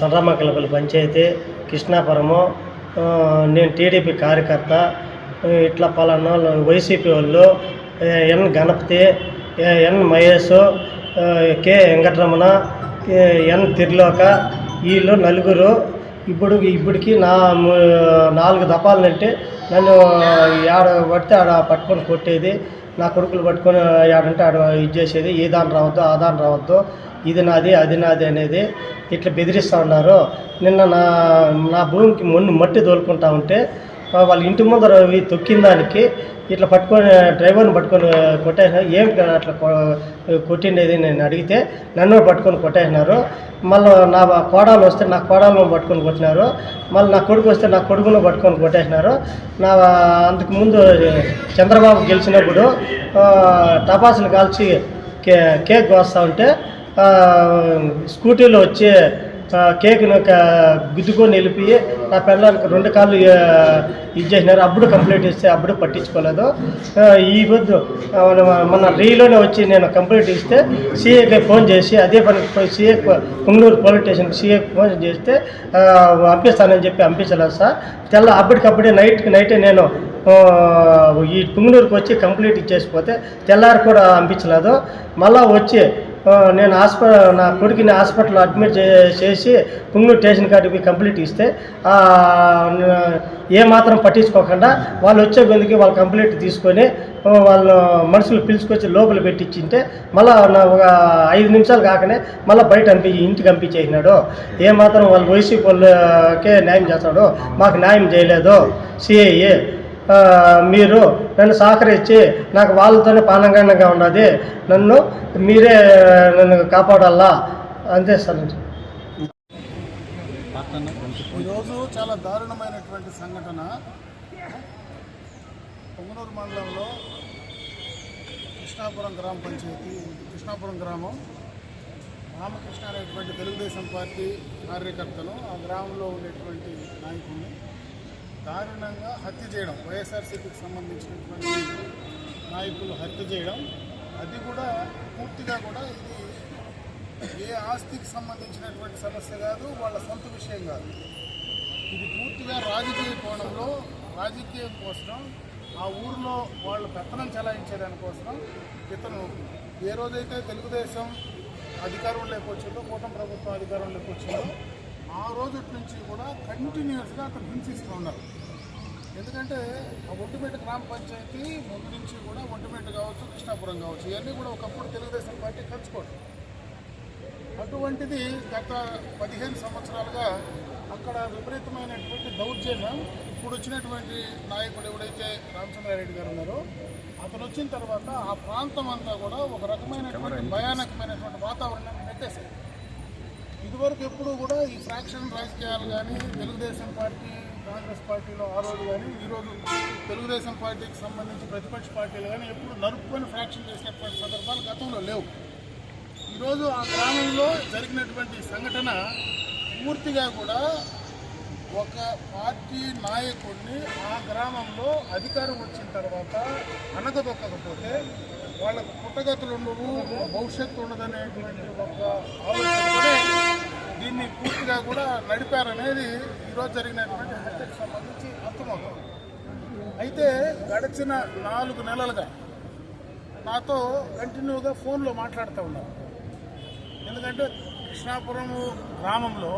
సంరామకలపల్లి పంచాయతీ కృష్ణాపురము నేను టీడీపీ కార్యకర్త ఇట్లా పలానా వైసీపీ వాళ్ళు N Ganapathi N Mahesh K Venkataramana N Tirloka వీళ్ళు నలుగురు. ఇప్పుడు ఇప్పటికి నా నాలుగు నాలుగు దఫాలంటే నన్ను ఆడ పడితే ఆడ పట్టుకొని కొట్టేది నా కొడుకులు పట్టుకొని ఆడంటే ఆడ ఇది చేసేది ఈ దాని రావద్దు ఆ దాని రావద్దు ఇది నాది అది నాది అనేది ఇట్లా బెదిరిస్తూ ఉన్నారు నిన్న నా నా భూమికి మొన్ను మట్టి తోలుకుంటా ఉంటే వాళ్ళ ఇంటి ముందర అవి తొక్కిన దానికి ఇట్లా పట్టుకొని డ్రైవర్ని పట్టుకొని కొట్టేసినారు. ఏం అట్లా కొ- కొట్టిండేది నేను అడిగితే నన్ను పట్టుకొని కొట్టేసినారు. మళ్ళీ నా కోడలు వస్తే నా కోడాలను పట్టుకొని కొట్టినారు. మళ్ళీ నా కొడుకు వస్తే నా కొడుకును పట్టుకొని కొట్టేసినారు. నా అంతకు ముందు చంద్రబాబు గెలిచినప్పుడు టపాసులు కాల్చి కే కేక్ కోస్తూ ఉంటే స్కూటీలో వచ్చి కేక్ను ఒక గుద్దుకొని నిలిపి నా పిల్లలకి రెండు కాళ్ళు ఇచ్చేసినారు. ఇది చేసినారు అప్పుడు కంప్లైంట్ ఇస్తే అప్పుడు పట్టించుకోలేదు. ఈ పొద్దు మన- రీలోనే వచ్చి నేను కంప్లైంట్ ఇస్తే సీఏకి ఫోన్ చేసి అదే పని సీఏ పుంగనూరు పోలీస్ స్టేషన్కి సీఏకి ఫోన్ చేస్తే పంపిస్తానని చెప్పి పంపించలేదు సార్. తెల్ల అప్పటికప్పుడే నైట్కి నైటే నేను ఈ పుంగనూరుకి వచ్చి కంప్లీట్ ఇచ్చేసిపోతే తెల్లారి కూడా పంపించలేదు మళ్ళా వచ్చి నేను హాస్పిటల్ నా కొడుకుని హాస్పిటల్లో అడ్మిట్ చే- చేసి పుంగనూరు స్టేషన్ కాడికి కంప్లీట్ ఇస్తే ఏమాత్రం ఏ మాత్రం పట్టించుకోకుండా వాళ్ళు వచ్చే గొంతుకి వాళ్ళు కంప్లీట్ తీసుకొని వాళ్ళు మనుషులు పిలుచుకొచ్చి లోపల పెట్టించింటే మళ్ళీ ఒక ఐదు నిమిషాలు కాకనే మళ్ళీ బయట పంపి ఇంటికి పంపించేసినాడు. ఏ మాత్రం వాళ్ళు వైసీపీ వాళ్ళకే న్యాయం చేస్తాడు మాకు న్యాయం చేయలేదు. సిఐఏ మీరు నన్ను సహకరించి నాకు వాళ్ళతోనే పానంగానంగా ఉన్నది నన్ను మీరే నన్ను కాపాడాలా? అంతే సార్. ఈరోజు చాలా దారుణమైనటువంటి సంఘటన. పొంగనూరు మండలంలో కృష్ణాపురం గ్రామ పంచాయతీ కృష్ణాపురం గ్రామం. రామకృష్ణ అనేటువంటి తెలుగుదేశం పార్టీ కార్యకర్తను ఆ గ్రామంలో ఉండేటువంటి నాయకుడిని దారుణంగా హత్య చేయడం వైఎస్ఆర్సీపీకి సంబంధించినటువంటి నాయకులు హత్య చేయడం అది కూడా పూర్తిగా కూడా ఇది ఏ ఆస్తికి సంబంధించినటువంటి సమస్య కాదు వాళ్ళ సొంత విషయం కాదు. ఇది పూర్తిగా రాజకీయ కోణంలో రాజకీయం కోసం ఆ ఊరిలో వాళ్ళు పెత్తనం చెలాయించేదానికోసం ఇతను ఏ రోజైతే తెలుగుదేశం అధికారంలోకి వచ్చిందో కూటమి ప్రభుత్వం అధికారంలోకి వచ్చిందో ఆ రోజు నుంచి కూడా కంటిన్యూస్గా అతను హింసిస్తూ ఉన్నారు. ఎందుకంటే ఆ ఒంటిమేట గ్రామ పంచాయతీ ముందు నుంచి కూడా ఒంటిమేట కావచ్చు కృష్ణాపురం కావచ్చు ఇవన్నీ కూడా ఒకప్పుడు తెలుగుదేశం పార్టీ ఖర్చుకోవడం అటువంటిది గత పదిహేను సంవత్సరాలుగా అక్కడ విపరీతమైనటువంటి దౌర్జన్యం. ఇప్పుడు వచ్చినటువంటి నాయకుడు ఎవడైతే రామచంద్రారెడ్డి గారు ఉన్నారో అతను వచ్చిన తర్వాత ఆ ప్రాంతం అంతా కూడా ఒక రకమైనటువంటి భయానకమైనటువంటి వాతావరణాన్ని నెట్టేశారు. ఇదివరకు ఎప్పుడు కూడా ఈ ఫ్రాక్షన్ రాజకీయాలు కానీ తెలుగుదేశం పార్టీ కాంగ్రెస్ పార్టీలో ఆ రోజు కానీ ఈరోజు తెలుగుదేశం పార్టీకి సంబంధించి ప్రతిపక్ష పార్టీలు కానీ ఎప్పుడు నరుపుకొని ఫ్రాక్షన్ చేసినటువంటి సందర్భాలు గతంలో లేవు. ఈరోజు ఆ గ్రామంలో జరిగినటువంటి సంఘటన పూర్తిగా కూడా ఒక పార్టీ నాయకుడిని ఆ గ్రామంలో అధికారం వచ్చిన తర్వాత అనగదొక్కకపోతే వాళ్ళకు పుట్టగతులు ఉండవు భవిష్యత్తు ఉండదనేటువంటి ఒక ఆలోచనతోనే దీన్ని పూర్తిగా కూడా నడిపారనేది ఈరోజు జరిగినటువంటి హత్యకు సంబంధించి అర్థమవుతుంది. అయితే గడిచిన నాలుగు నెలలుగా నాతో కంటిన్యూగా ఫోన్లో మాట్లాడుతూ ఉన్నారు. ఎందుకంటే కృష్ణాపురం గ్రామంలో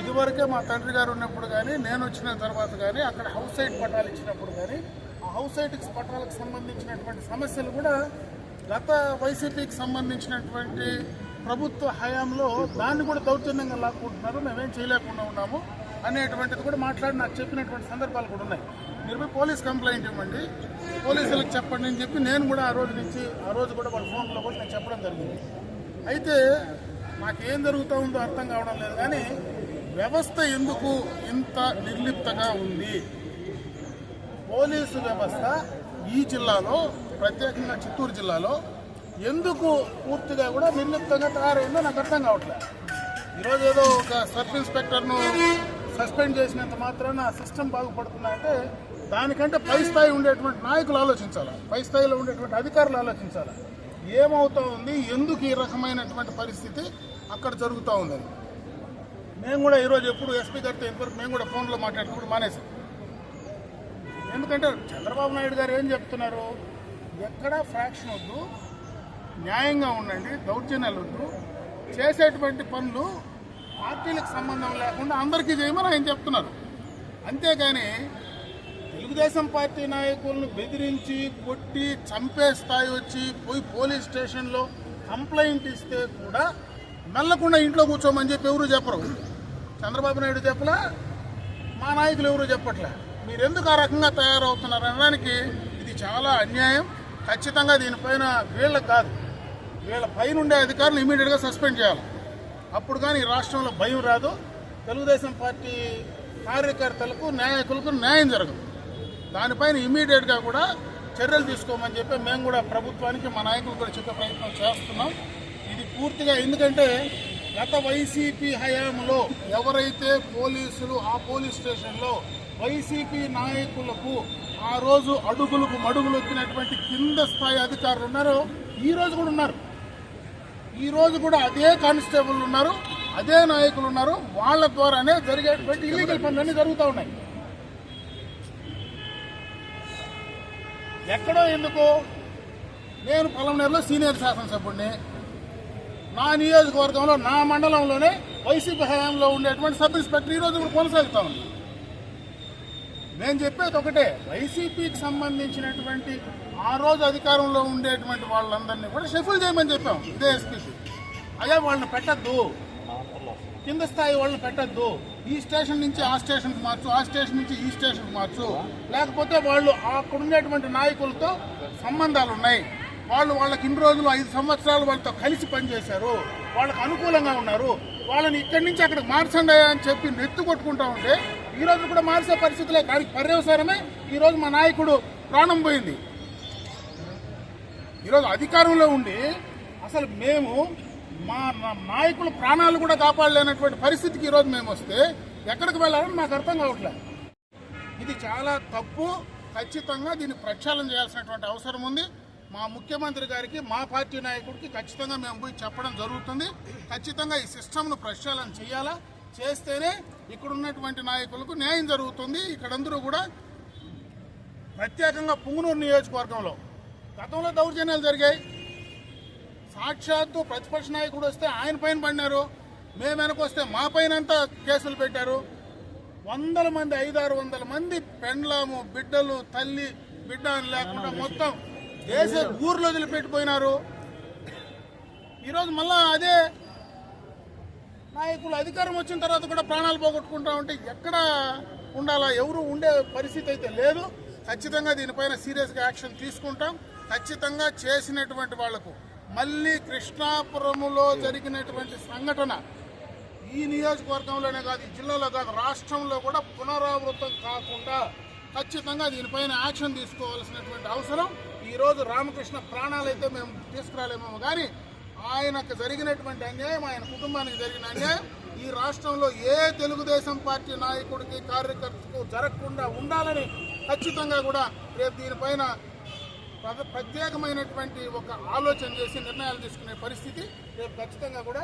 ఇదివరకే మా తండ్రి గారు ఉన్నప్పుడు కానీ నేను వచ్చిన తర్వాత కానీ అక్కడ హౌస్ సైడ్ పట్టాలు ఇచ్చినప్పుడు కానీ హౌస్ సైట్కి పట్టాలకు సంబంధించినటువంటి సమస్యలు కూడా గత వైసీపీకి సంబంధించినటువంటి ప్రభుత్వ హయాంలో దాన్ని కూడా దౌర్జన్యంగా లాక్కుంటున్నారు. మేమేం చేయలేకుండా ఉన్నాము అనేటువంటిది కూడా మాట్లాడి నాకు చెప్పినటువంటి సందర్భాలు కూడా ఉన్నాయి. మీరు పోయి పోలీస్ కంప్లైంట్ ఇవ్వండి. పోలీసులకు చెప్పండి అని చెప్పి నేను కూడా ఆ రోజు నుంచి ఆ రోజు కూడా వాళ్ళ ఫోన్లో కూడా నేను చెప్పడం జరిగింది. అయితే నాకేం జరుగుతూ ఉందో అర్థం కావడం లేదు కానీ వ్యవస్థ ఎందుకు ఇంత నిర్లిప్తగా ఉంది? పోలీసు వ్యవస్థ ఈ జిల్లాలో ప్రత్యేకంగా చిత్తూరు జిల్లాలో ఎందుకు పూర్తిగా కూడా నిర్లిప్తంగా తయారైందో నాకు అర్థం కావట్లేదు. ఈరోజు ఏదో ఒక సబ్ ఇన్స్పెక్టర్ను సస్పెండ్ చేసినంత మాత్రాన సిస్టమ్ బాగుపడుతుందంటే దానికంటే పై స్థాయి ఉండేటువంటి నాయకులు ఆలోచించాలి? పై స్థాయిలో ఉండేటువంటి అధికారులు ఆలోచించాలి? ఏమవుతా ఉంది? ఎందుకు ఈ రకమైనటువంటి పరిస్థితి అక్కడ జరుగుతూ ఉందని మేము కూడా ఈరోజు ఎప్పుడు ఎస్పీ గారితో ఇంతవరకు మేము కూడా ఫోన్లో మాట్లాడుతున్నప్పుడు మానేసాం ఎందుకంటే చంద్రబాబు నాయుడు గారు ఏం చెప్తున్నారు? ఎక్కడా ఫ్రాక్షన్ వద్దు న్యాయంగా ఉండండి దౌర్జన్యాలు వద్దు. చేసేటువంటి పనులు పార్టీలకు సంబంధం లేకుండా అందరికీ చేయమని ఆయన చెప్తున్నారు. అంతేగాని తెలుగుదేశం పార్టీ నాయకులను బెదిరించి కొట్టి చంపే స్థాయి వచ్చి పోయి పోలీస్ స్టేషన్లో కంప్లైంట్ ఇస్తే కూడా మెల్లకుండా ఇంట్లో కూర్చోమని చెప్పి ఎవరు చెప్పరు. చంద్రబాబు నాయుడు చెప్పలా మా నాయకులు ఎవరు చెప్పట్లే. మీరు ఎందుకు ఆ రకంగా తయారవుతున్నారు అనడానికి ఇది చాలా అన్యాయం. ఖచ్చితంగా దీనిపైన వీళ్ళకి కాదు వీళ్ళ పైన ఉండే అధికారులు ఇమీడియట్గా సస్పెండ్ చేయాలి. అప్పుడు కానీ ఈ రాష్ట్రంలో భయం రాదు. తెలుగుదేశం పార్టీ కార్యకర్తలకు నాయకులకు న్యాయం జరగదు. దానిపైన ఇమీడియట్గా కూడా చర్యలు తీసుకోమని చెప్పి మేము కూడా ప్రభుత్వానికి మా నాయకులు కూడా చెప్పే ప్రయత్నం చేస్తున్నాం. ఇది పూర్తిగా ఎందుకంటే గత వైసీపీ హయాంలో ఎవరైతే పోలీసులు ఆ పోలీస్ స్టేషన్లో వైసీపీ నాయకులకు ఆ రోజు అడుగులకు మడుగులు వచ్చినటువంటి కింద స్థాయి అధికారులు ఉన్నారో ఈ రోజు కూడా ఉన్నారు. ఈ రోజు కూడా అదే కానిస్టేబుల్ ఉన్నారు అదే నాయకులు ఉన్నారు. వాళ్ళ ద్వారానే జరిగేటువంటి ఇల్లీగల్ పనులన్నీ జరుగుతూ ఉన్నాయి. ఎక్కడో ఎందుకు నేను పొలంనేరులో సీనియర్ శాసనసభ్యుడిని నా నియోజకవర్గంలో నా మండలంలోనే వైసీపీ హయాంలో ఉండేటువంటి సబ్ ఇన్స్పెక్టర్ ఈరోజు కూడా కొనసాగుతా ఉంది. నేను చెప్పేది ఒకటే వైసీపీకి సంబంధించినటువంటి ఆ రోజు అధికారంలో ఉండేటువంటి వాళ్ళందరినీ కూడా షెఫుల్ చేయమని చెప్పాం ఇదే ఎస్పీకి అయ్యా వాళ్ళని పెట్టద్దు. కింద స్థాయి వాళ్ళని పెట్టద్దు. ఈ స్టేషన్ నుంచి ఆ స్టేషన్కి మార్చు ఆ స్టేషన్ నుంచి ఈ స్టేషన్కి మార్చు. లేకపోతే వాళ్ళు అక్కడ ఉండేటువంటి నాయకులతో సంబంధాలు ఉన్నాయి వాళ్ళు వాళ్ళకి ఇన్ని రోజులు ఐదు సంవత్సరాలు వాళ్ళతో కలిసి పనిచేశారు. వాళ్ళకి అనుకూలంగా ఉన్నారు. వాళ్ళని ఇక్కడి నుంచి అక్కడికి మార్చండి అని చెప్పి నెత్తు కొట్టుకుంటా ఉంటే ఈ రోజు కూడా మార్చే పరిస్థితులే. దానికి పర్యవసరమే ఈరోజు మా నాయకుడు ప్రాణం పోయింది. ఈరోజు అధికారంలో ఉండి అసలు మేము మా నా- నాయకుల ప్రాణాలు కూడా కాపాడలేనటువంటి పరిస్థితికి ఈరోజు మేము వస్తే ఎక్కడికి వెళ్ళాలని మాకు అర్థం కావట్లేదు. ఇది చాలా తప్పు. ఖచ్చితంగా దీన్ని ప్రక్షాళన చేయాల్సినటువంటి అవసరం ఉంది. మా ముఖ్యమంత్రి గారికి మా పార్టీ నాయకుడికి ఖచ్చితంగా మేము పోయి చెప్పడం జరుగుతుంది. ఖచ్చితంగా ఈ సిస్టమ్ను ప్రక్షాళన చేయాలా? చేస్తేనే ఇక్కడ ఉన్నటువంటి నాయకులకు న్యాయం జరుగుతుంది. ఇక్కడందరూ కూడా ప్రత్యేకంగా పుంగునూరు నియోజకవర్గంలో గతంలో దౌర్జన్యాలు జరిగాయి. సాక్షాత్తు ప్రతిపక్ష నాయకుడు వస్తే ఆయన పైన పడినారు. మేము వెనకొస్తే మా పైన అంతా కేసులు పెట్టారు. వందల మంది ఐదారు వందల మంది పెండ్లాము బిడ్డలు తల్లి బిడ్డ అని లేకుండా మొత్తం వేసే ఊర్లో వదిలిపెట్టిపోయినారు ఈరోజు మళ్ళా అదే నాయకులు అధికారం వచ్చిన తర్వాత కూడా ప్రాణాలు పోగొట్టుకుంటా ఉంటే ఎక్కడ ఉండాలా? ఎవరు ఉండే పరిస్థితి అయితే లేదు. ఖచ్చితంగా దీనిపైన సీరియస్గా యాక్షన్ తీసుకుంటాం. ఖచ్చితంగా చేసినటువంటి వాళ్ళకు మళ్ళీ కృష్ణాపురములో జరిగినటువంటి సంఘటన ఈ నియోజకవర్గంలోనే కాదు ఈ జిల్లాలో కాదు రాష్ట్రంలో కూడా పునరావృతం కాకుండా ఖచ్చితంగా దీనిపైన యాక్షన్ తీసుకోవాల్సినటువంటి అవసరం. ఈరోజు రామకృష్ణ ప్రాణాలైతే మేము తీసుకురాలేమో కానీ ఆయనకు జరిగినటువంటి అన్యాయం ఆయన కుటుంబానికి జరిగిన అన్యాయం ఈ రాష్ట్రంలో ఏ తెలుగుదేశం పార్టీ నాయకుడికి కార్యకర్తకు జరగకుండా ఉండాలని ఖచ్చితంగా కూడా రేపు దీనిపైన ప్ర- ప్రత్యేకమైనటువంటి ఒక ఆలోచన చేసి నిర్ణయాలు తీసుకునే పరిస్థితి రేపు ఖచ్చితంగా కూడా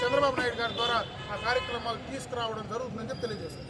చంద్రబాబు నాయుడు గారి ద్వారా ఆ కార్యక్రమాలు తీసుకురావడం జరుగుతుందని చెప్పి తెలియజేశారు